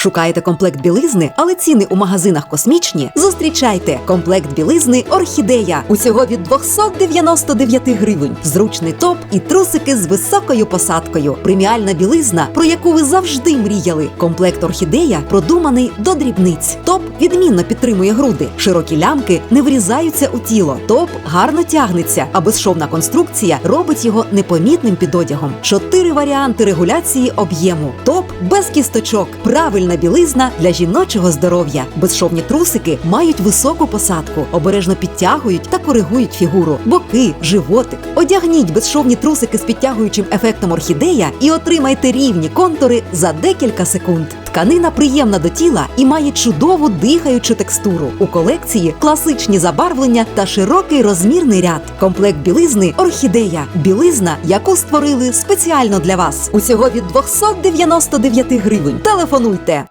Шукаєте комплект білизни, але ціни у магазинах космічні? Зустрічайте комплект білизни Орхідея. Усього від 299 гривень. Зручний топ і трусики з високою посадкою. Преміальна білизна, про яку ви завжди мріяли. Комплект Орхідея продуманий до дрібниць. Топ відмінно підтримує груди. Широкі лямки не врізаються у тіло. Топ гарно тягнеться, а безшовна конструкція робить його непомітним під одягом. Чотири варіанти регуляції об'єму. Топ без кісточок. Правильна білизна для жіночого здоров'я. Безшовні трусики мають високу посадку, обережно підтягують та коригують фігуру, боки, животик. Одягніть безшовні трусики з підтягуючим ефектом орхідея і отримайте рівні контури за декілька секунд. Тканина приємна до тіла і має чудову дихаючу текстуру. У колекції класичні забарвлення та широкий розмірний ряд. Комплект білизни орхідея. Білизна, яку створили спеціально для вас. Усього від 299 гривень. Телефонуйте